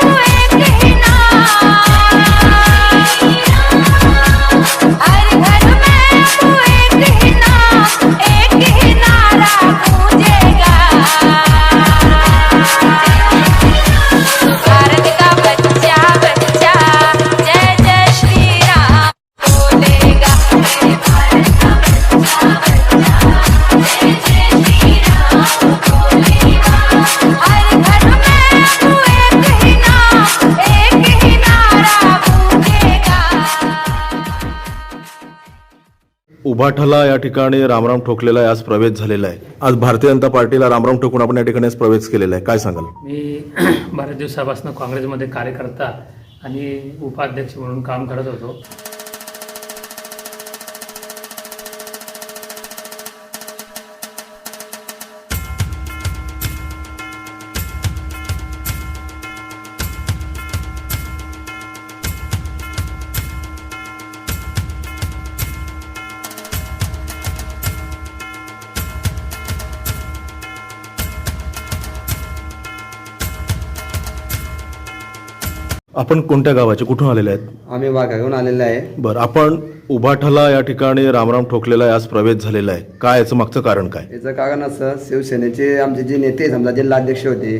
तू एक उभाठला या ठिकाणी रामराम ठोकलेला आहे आज प्रवेश झालेला आहे. आज भारतीय जनता पार्टीला रामराम ठोकून आपण या ठिकाणी आज प्रवेश केलेला आहे. काय सांगाल? मी बऱ्याच दिवसापासून काँग्रेसमध्ये कार्यकर्ता आणि उपाध्यक्ष म्हणून काम करत होतो. आपण कोणत्या गावाचे? कुठून आलेले आहेत? आम्ही वाघाकडून आलेलो आहे. बरं आपण उभाठला या ठिकाणी रामराम ठोकलेला आहे आज प्रवेश झालेला आहे. काय याचं मागचं कारण काय? याचं कारण असं शिवसेनेचे आमचे जे नेते समजा जिल्हाध्यक्ष होते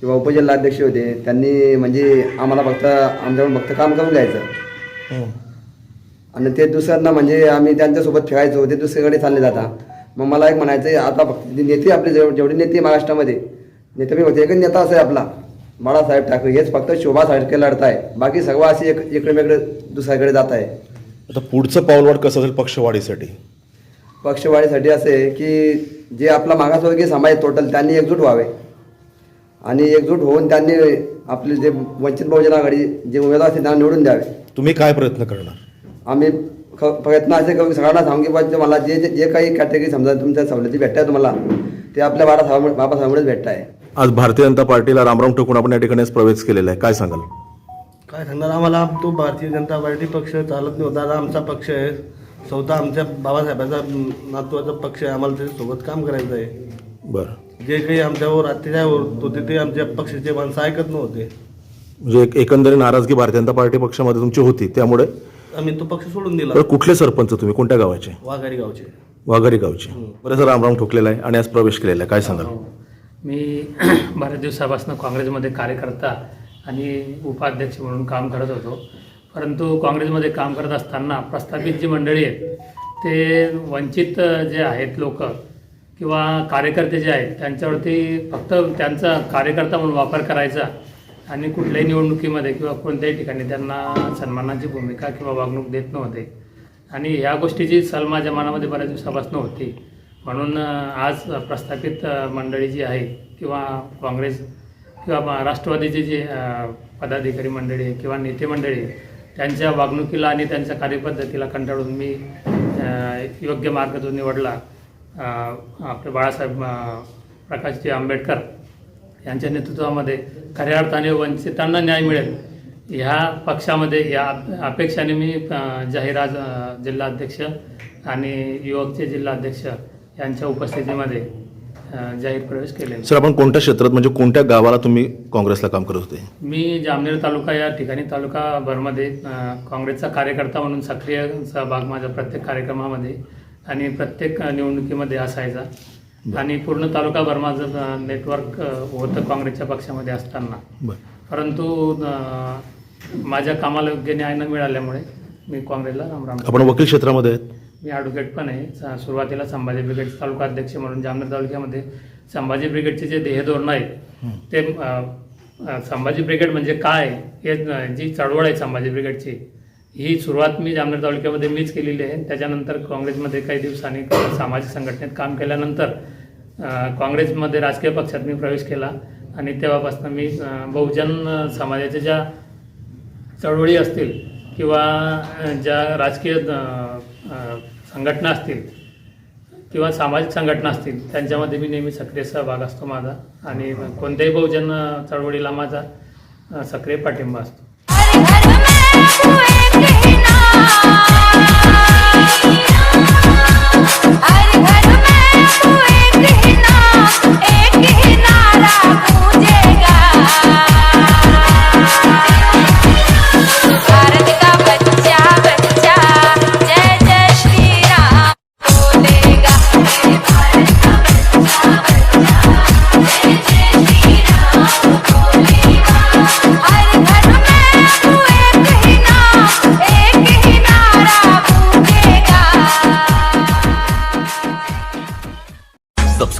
किंवा उपजिल्हाध्यक्ष होते त्यांनी म्हणजे आम्हाला फक्त आमच्याकडून फक्त काम करून घ्यायचं. आणि ते दुसऱ्यांना म्हणजे आम्ही त्यांच्यासोबत खेळायचो ते दुसरीकडे चालले जाता. मग मला एक म्हणायचं आहे, आता फक्त जे नेते आपले जेव- जेवढे नेते महाराष्ट्रामध्ये नेते मी होते एकच नेता असा आहे आपला. बाळासाहेब ठाकरे हेच फक्त शोभा सारखे लढत आहे बाकी सगळं असे एक इकडे दुसऱ्याकडे जात आहे. आता पुढचं पाऊलवाट कसं असेल पक्षवाढीसाठी? पक्षवाढीसाठी असे आहे की जे आपला मागासवर्गीय समाज टोटल त्यांनी एकजूट व्हावे. आणि एकजूट होऊन त्यांनी आपले जे वंचित बहुजन आघाडी जे उमेदवार असतील त्यांना निवडून द्यावे. तुम्ही काय प्रयत्न करणार? आम्ही ख- प्रयत्न असे करू सगळ्यांना सांगू की बुवा मला जे जे काही कॅटेगरी समजा तुमच्या सवलती भेटताय तुम्हाला ते आपल्या बाळासाहेब बाबासाहेबांमुळेच भेटत आहे आज भारतीय जनता पार्टीला रामराम ठोकून आपण या ठिकाणी प्रवेश केलेला आहे. काय सांगाल? काय सांगणार? आम्हाला तो भारतीय जनता पार्टी पक्ष चालत नाही होता आता आमचा पक्ष आहे. स्वतः आमच्या बाबासाहेबांचा नातवाचा पक्ष आहे. आम्हाला त्याच्यासोबत काम करायचं आहे. बरं. जे काही आमच्यावर अत्याचार होत होते ते आमच्या पक्षाचे माणसं ऐकत नव्हते. म्हणजे एक एकंदरीत नाराजगी भारतीय जनता पार्टी पक्षामध्ये तुमची होती. त्यामुळे आम्ही तो पक्ष सोडून दिला. बरं कुठले सरपंच तुम्ही? कोणत्या गावाचे? वाघाडी गावचे. वाघारी गावचे. बरेच रामराम ठोकलेला आहे आणि आज प्रवेश केलेला आहे. काय सांगाल? मी बऱ्याच दिवसापासून काँग्रेसमध्ये कार्यकर्ता आणि उपाध्यक्ष म्हणून काम करत होतो. परंतु काँग्रेसमध्ये काम करत असताना प्रस्थापित जी मंडळी आहेत ते वंचित जे आहेत लोक किंवा कार्यकर्ते जे आहेत त्यांच्यावरती फक्त त्यांचा कार्यकर्ता म्हणून वापर करायचा आणि कुठल्याही निवडणुकीमध्ये किंवा कोणत्याही ठिकाणी त्यांना सन्मानाची भूमिका किंवा वागणूक देत नव्हते. आणि ह्या गोष्टीची सलमा जमानामध्ये बऱ्याच दिवसापासून होती. म्हणून आज प्रस्थापित मंडळी जी आहे किंवा काँग्रेस किंवा राष्ट्रवादीचे जे पदाधिकारी मंडळी किंवा नेते मंडळी त्यांच्या वागणुकीला आणि त्यांच्या कार्यपद्धतीला कंटाळून मी योग्य मार्ग जो निवडला आपले बाळासाहेब प्रकाशजी आंबेडकर यांच्या नेतृत्वामध्ये खऱ्या अर्थाने वंचितांना न्याय मिळेल. ह्या पक्षामध्ये या अपेक्षाने मी जाहीर आज जिल्हाध्यक्ष आणि युवकचे जिल्हाध्यक्ष यांच्या उपस्थितीमध्ये जाहीर प्रवेश केले सर आपण कोणत्या क्षेत्रात म्हणजे कोणत्या गावाला तुम्ही काँग्रेसला काम करत होते? मी जामनेर तालुका या ठिकाणी तालुका भरमध्ये काँग्रेसचा कार्यकर्ता म्हणून सक्रिय सहभाग माझ्या प्रत्येक कार्यक्रमामध्ये आणि प्रत्येक निवडणुकीमध्ये असायचा. आणि पूर्ण तालुकाभर माझं नेटवर्क होतं काँग्रेसच्या पक्षामध्ये असताना. परंतु माझ्या कामाला योग्य न्याय न मिळाल्यामुळे मी काँग्रेसला रामराम आपण वकील क्षेत्रामध्ये आहेत? मी ॲडव्होकेट पण आहे. सुरुवातीला संभाजी ब्रिगेड तालुका अध्यक्ष म्हणून जामनेर तालुक्यामध्ये संभाजी ब्रिगेडचे जे ध्येय धोरण आहे ते संभाजी ब्रिगेड म्हणजे काय? हे जी चळवळ आहे संभाजी ब्रिगेडची ही सुरुवात मी जामनेर तालुक्यामध्ये मीच केलेली आहे. त्याच्यानंतर काँग्रेसमध्ये काही दिवसांनी सामाजिक संघटनेत काम केल्यानंतर काँग्रेसमध्ये राजकीय पक्षात मी प्रवेश केला आणि तेव्हापासून मी बहुजन समाजाच्या ज्या चळवळी असतील किंवा ज्या राजकीय संघटना असतील किंवा सामाजिक संघटना असतील त्यांच्यामध्ये मी नेहमी सक्रिय सहभाग असतो माझा आणि कोणत्याही बहुजन चळवळीला माझा सक्रिय पाठिंबा असतो.